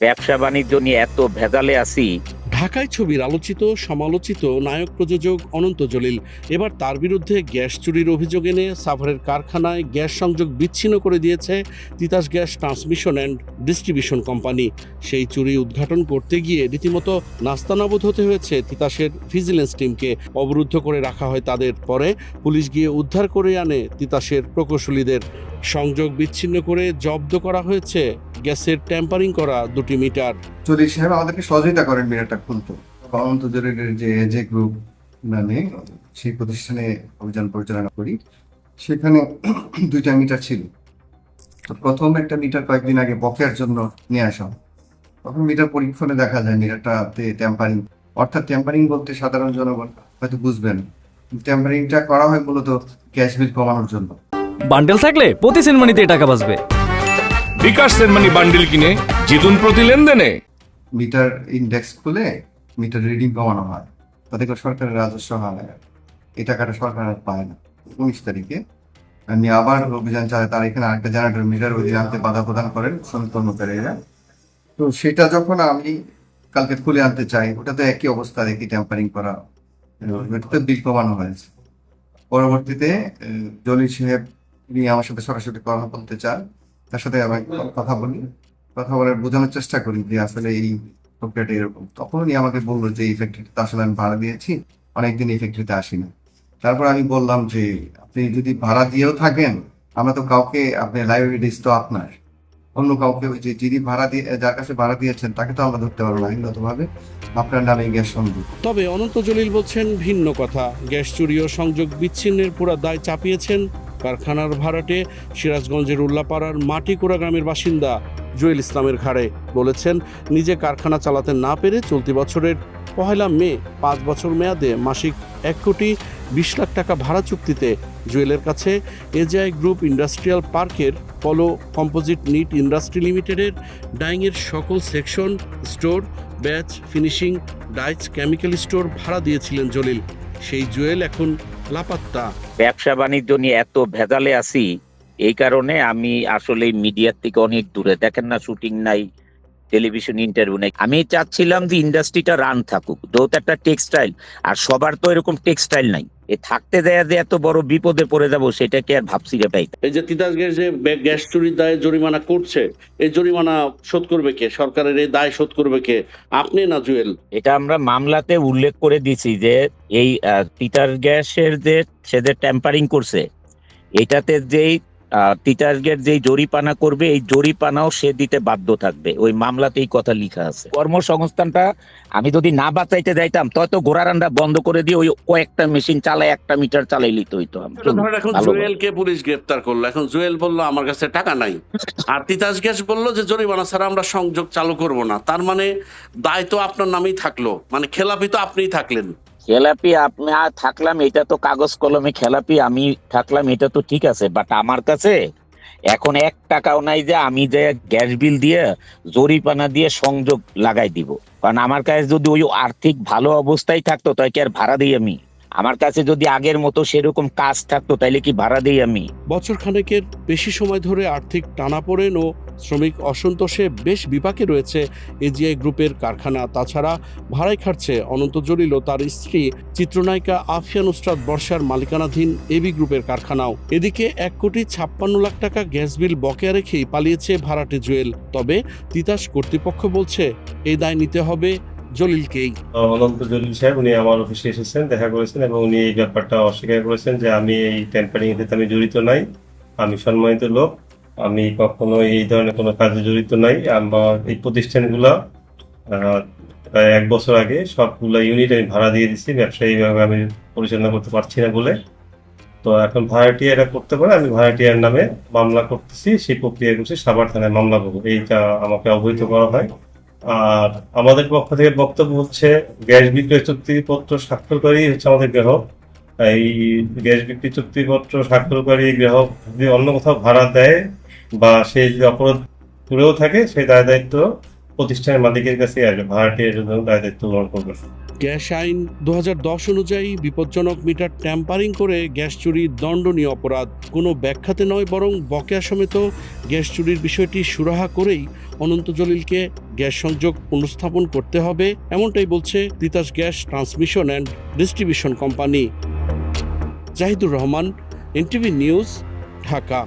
ব্যবসা বাণিজ্য নিয়ে এত ভেজালে আছি। ঢাকায় ছবির আলোচিত, সমালোচিত নায়ক প্রযোজক অনন্ত জলিল। এবার তার বিরুদ্ধে গ্যাস চুরির অভিযোগ এনে সাভারের কারখানায় গ্যাস সংযোগ বিচ্ছিন্ন করে দিয়েছে Titas gas transmission and distribution company. সেই চুরি উদ্ঘাটন করতে গিয়ে রীতিমতো নাস্তানাবুদ হতে হয়েছে তিতাসের ভিজিলেন্স টিমকে। অবরুদ্ধ করে রাখা হয় তাদের। পরে পুলিশ গিয়ে উদ্ধার করে আনে তিতাসের প্রকৌশলীদের। সংযোগ বিচ্ছিন্ন করে জব্দ করা হয়েছে গ্যাসের ট্যাম্পারিং করা দুটি মিটার। চলি সাহেব আমাদেরকে সহযোগিতা করেন মিরাটা খুলতে। অনন্ত জরিনের যে এজে গ্রুপ নামে সেই প্রতিষ্ঠানে অভিযান পরিচালনা করি। সেখানে দুইটা মিটার ছিল। তো প্রথম একটা মিটার কয়েকদিন আগে বকেয়ার জন্য নিয়ে আসা। তখন মিটার পরীক্ষণে দেখা যায় মিটারটাতে ট্যাম্পারিং। অর্থাৎ ট্যাম্পারিং বলতে সাধারণ জনগণ হয়তো বুঝবেন। ট্যাম্পারিংটা করা হয় মূলত গ্যাস বিল কমানোর জন্য। বান্ডেল থাকলে প্রতি সেনমানিতে টাকা বাঁচবে। বিকাশ সেনমানি বান্ডিল কিনে জিতুন প্রতি লেনদেনে। মিটার ইন্ডেক্স খুলে মিটার রিডিং কমানো হয়। তাতে করে সরকারের রাজস্ব হয় এই টাকাটা সরকার আর পায় না। উনিশ তারিখে। এমনি আবার অভিযান চালায়। তার এখানে আরেকটা জেনারেটর মিটার অভিযান আনতে বাধা প্রদান করেন শ্রমিক কর্মচারীরা। তো সেটা যখন আমি কালকে খুলে আনতে চাই, ওটাতে একই অবস্থা দেখি ট্যাম্পারিং করা। ওটাতে বিল কমানো হয়েছে। পরবর্তীতে জলিল সাহেব নিয়ে আমার সাথে সরাসরি কথা বলতে চান। তার সাথে আমি কথা বলি। কথা বলে বোঝানোর চেষ্টা করি যে আসলে এই প্রক্রিয়াটা এরকম। তখন উনি আমাকে বলল যে, এই ফ্যাক্টরিতে আসলে আমি ভাড়া দিয়েছি। অনেকদিন এই ফ্যাক্টরিতে আসি না তারপর আমি বললাম যে, আপনি যদি ভাড়া দিয়েও থাকেন, আমরা তো কাউকে আপনি লাইব্রেরিস তো আপনার। অন্য কাউকে ওই যে যিনি ভাড়া দিয়ে, যার কাছে ভাড়া দিয়েছেন, তাকে তো আমরা ধরতে পারব না আইনগতভাবে আপনার নামে গ্যাস সংযোগ। তবে অনন্ত জলিল বলছেন, ভিন্ন কথা। গ্যাস চুরি ও সংযোগ বিচ্ছিন্নের পুরা দায় চাপিয়েছেন কারখানার ভাড়াটে সিরাজগঞ্জের উল্লাপাড়ার মাটিকুড়া গ্রামের বাসিন্দা জুয়েল ইসলামের ঘাড়ে বলেছেন, নিজে কারখানা চালাতে না পেরে চলতি বছরের পহেলা মে পাঁচ বছর মেয়াদে মাসিক এক কোটি বিশ লাখ টাকা ভাড়া চুক্তিতে জুয়েলের কাছে এজিআই গ্রুপ ইন্ডাস্ট্রিয়াল পার্কের পলো কম্পোজিট নিট ইন্ডাস্ট্রি লিমিটেডের ডাইংয়ের সকল section, store, batch, finishing, dice, chemical store ভাড়া দিয়েছিলেন জলিল। সেই জুয়েল এখন লাপাত্তা। ব্যবসা বাণিজ্য নিয়ে এত ভেজালে আছি, এই কারণে আমি আসলে মিডিয়ার থেকে অনেক দূরে। দেখেন না, শুটিং নাই, টেলিভিশন ইন্টারভিউ নাই। আমি চাচ্ছিলাম যে ইন্ডাস্ট্রিটা রান থাকুক যেহেতু একটা টেক্সটাইল আর সবার তো এরকম টেক্সটাইল নাই। এ থাকতে দেয়া যে এত বড় বিপদে পড়ে যাব সেটাকে আর ভাবছি রে ভাই এই যে তিতাস গ্যাস যে গ্যাস চুরির দায়ে জরিমানা করছে এই জরিমানা শোধ করবে কে? সরকারের এই দায় শোধ করবে কে? আপনি না জুয়েল? এটা আমরা মামলাতে উল্লেখ করে দিছি যে এই তিতাস গ্যাসের যে সে যে ট্যাম্পারিং করছে এটাতে যেই তিতাস গ্যাস যেই জরিপানা করবে এই জরিপানাও সে দিতে বাধ্য থাকবে। ওই মামলাতে এই কথা লেখা আছে। কর্মসংস্থানটা আমি যদি না বাঁচাইতে যাইতাম তত ঘোড়া রান্না বন্ধ করে দিয়ে ওই কয়েকটা মেশিন চালাই একটা মিটার চালাই লিতে হইতো এখন জুয়েলকে পুলিশ গ্রেপ্তার করল। এখন জুয়েল বলল আমার কাছে টাকা নাই। আর তিতাস গ্যাস বলল যে জরিমানা ছাড়া আমরা সংযোগ চালু করব না। তার মানে দায় তো আপনার নামেই থাকল। মানে খেলাপি তো আপনিই থাকলেন। খেলাপি আপনি থাকলাম, এটা তো কাগজ কলমে খেলাপি, আমি থাকলাম, এটা তো ঠিক আছে। বাট আমার কাছে এখন এক টাকাও নাই যে আমি যে গ্যাস বিল দিয়ে জরিপানা দিয়ে সংযোগ লাগাই দিব। কারণ আমার কাছে যদি ওই আর্থিক ভালো অবস্থায় থাকতো তাই কি আর ভাড়া দিই আমি? আমার কাছে যদি আগের মতো সেরকম কাজ থাকতো তাইলে কি ভাড়া দিই আমি? বছর খানেকের বেশি সময় ধরে আর্থিক টানাপোড়েন ও শ্রমিক অসন্তোষে বেশ বিপাকে রয়েছে এজিআই গ্রুপের কারখানা। তাছাড়া ভাড়ায় খাটছে অনন্ত জলিল ও তার স্ত্রী চিত্রনায়িকা আফিয়া নুসরাত বর্ষার মালিকানাধীন এবি গ্রুপের কারখানাও। এদিকে এক কোটি ছাপ্পান্ন লাখ টাকা গ্যাস বিল বকেয়া রেখেই পালিয়েছে ভাড়াটে জুয়েল। তবে তিতাস কর্তৃপক্ষ বলছে এই দায় নিতে হবে জলিলকেই। অনন্ত জলিল সাহেব, উনি আমার অফিসে এসেছেন, দেখা করেছেন এবং উনি এই ব্যাপারটা অস্বীকার করেছেন যে আমি এই টেম্পারিং এর আমি জড়িত নাই। আমি সম্মানিত লোক। আমি কখনো এই ধরনের কোনো কাজে জড়িত নাই। আমার এই প্রতিষ্ঠানগুলা প্রায় এক বছর আগে সবগুলো ইউনিট আমি ভাড়া দিয়ে দিচ্ছি ব্যবসায়ীভাবে আমি পরিচালনা করতে পারছি না বলে। তো এখন ভাড়াটিয়া করতে পারে, আমি ভাড়াটিয়ার নামে মামলা করতেছি। সেই প্রক্রিয়া করছি সাভার থানায় মামলা করব। এইটা আমাকে অবহিত করা হয়। আর আমাদের পক্ষ থেকে বক্তব্য হচ্ছে, গ্যাস বিক্রয় চুক্তিপত্র স্বাক্ষরকারী হচ্ছে আমাদের গ্রাহক। এই গ্যাস বিক্রি চুক্তিপত্র স্বাক্ষরকারী গ্রাহক যদি অন্য কোথাও ভাড়া দেয় বা সে যদি অপরাধ করেও থাকে সেই দায় দায়িত্ব প্রতিষ্ঠানের মালিকের কাছে আসবে। জন্য দায় দায়িত্ব গ্রহণ করবে। গ্যাস আইন দু অনুযায়ী বিপজ্জনক মিটার ট্যাম্পারিং করে গ্যাস চুরি দণ্ডনীয় অপরাধ। কোনো ব্যাখ্যাতে নয়, বরং বকেয়া সমেত গ্যাস চুরির বিষয়টি সুরাহা করেই অনন্ত জলিলকে গ্যাস সংযোগ পুনঃস্থাপন করতে হবে, এমনটাই বলছে Titas gas transmission and distribution company. Zahidur Rahman, NTV news, Dhaka.